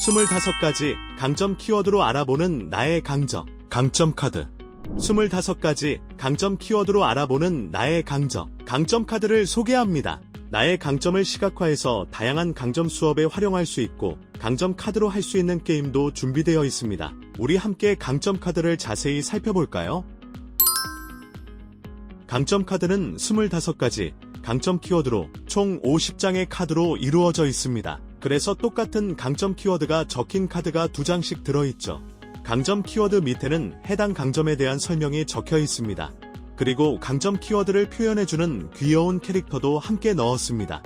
25가지 강점 키워드로 알아보는 나의 강점. 강점 카드. 25가지 강점 키워드로 알아보는 나의 강점. 강점 카드를 소개합니다. 나의 강점을 시각화해서 다양한 강점 수업에 활용할 수 있고 강점 카드로 할 수 있는 게임도 준비되어 있습니다. 우리 함께 강점 카드를 자세히 살펴볼까요? 강점 카드는 25가지 강점 키워드로 총 50장의 카드로 이루어져 있습니다. 그래서 똑같은 강점 키워드가 적힌 카드가 두 장씩 들어있죠. 강점 키워드 밑에는 해당 강점에 대한 설명이 적혀 있습니다. 그리고 강점 키워드를 표현해주는 귀여운 캐릭터도 함께 넣었습니다.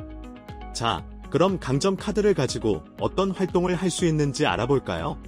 자, 그럼 강점 카드를 가지고 어떤 활동을 할 수 있는지 알아볼까요?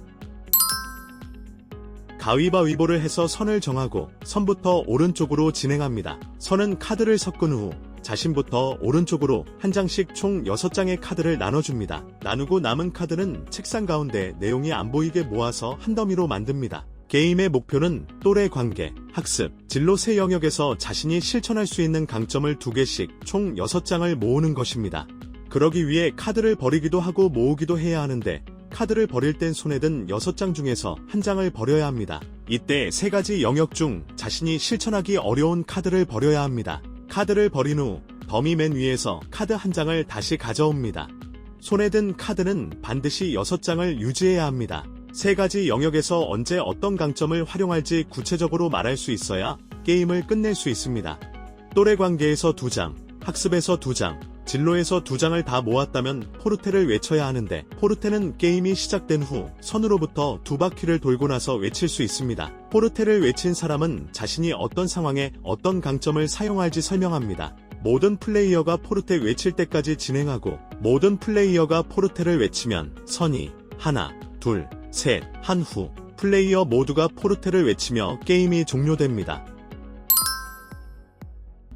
가위바위보를 해서 선을 정하고 선부터 오른쪽으로 진행합니다. 선은 카드를 섞은 후 자신부터 오른쪽으로 한 장씩 총 6장의 카드를 나눠줍니다. 나누고 남은 카드는 책상 가운데 내용이 안 보이게 모아서 한 더미로 만듭니다. 게임의 목표는 또래 관계, 학습, 진로 세 영역에서 자신이 실천할 수 있는 강점을 두 개씩 총 6장을 모으는 것입니다. 그러기 위해 카드를 버리기도 하고 모으기도 해야 하는데 카드를 버릴 땐 손에 든 6장 중에서 한 장을 버려야 합니다. 이때 세 가지 영역 중 자신이 실천하기 어려운 카드를 버려야 합니다. 카드를 버린 후 더미 맨 위에서 카드 한 장을 다시 가져옵니다. 손에 든 카드는 반드시 6장을 유지해야 합니다. 세 가지 영역에서 언제 어떤 강점을 활용할지 구체적으로 말할 수 있어야 게임을 끝낼 수 있습니다. 또래 관계에서 2장, 학습에서 2장, 진로에서 2장을 다 모았다면 포르테를 외쳐야 하는데 포르테는 게임이 시작된 후 선으로부터 두 바퀴를 돌고 나서 외칠 수 있습니다. 포르테를 외친 사람은 자신이 어떤 상황에 어떤 강점을 사용할지 설명합니다. 모든 플레이어가 포르테 외칠 때까지 진행하고 모든 플레이어가 포르테를 외치면 선이 하나, 둘, 셋, 한 후 플레이어 모두가 포르테를 외치며 게임이 종료됩니다.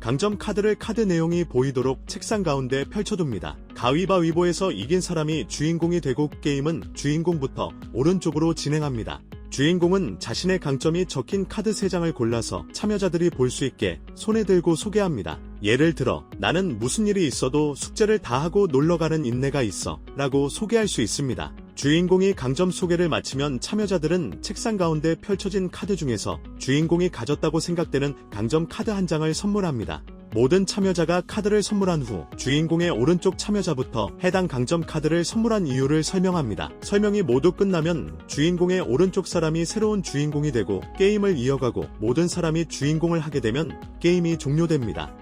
강점 카드를 카드 내용이 보이도록 책상 가운데 펼쳐둡니다. 가위바위보에서 이긴 사람이 주인공이 되고 게임은 주인공부터 오른쪽으로 진행합니다. 주인공은 자신의 강점이 적힌 카드 3장을 골라서 참여자들이 볼 수 있게 손에 들고 소개합니다. 예를 들어, 나는 무슨 일이 있어도 숙제를 다 하고 놀러 가는 인내가 있어. 라고 소개할 수 있습니다. 주인공이 강점 소개를 마치면 참여자들은 책상 가운데 펼쳐진 카드 중에서 주인공이 가졌다고 생각되는 강점 카드 한 장을 선물합니다. 모든 참여자가 카드를 선물한 후 주인공의 오른쪽 참여자부터 해당 강점 카드를 선물한 이유를 설명합니다. 설명이 모두 끝나면 주인공의 오른쪽 사람이 새로운 주인공이 되고 게임을 이어가고 모든 사람이 주인공을 하게 되면 게임이 종료됩니다.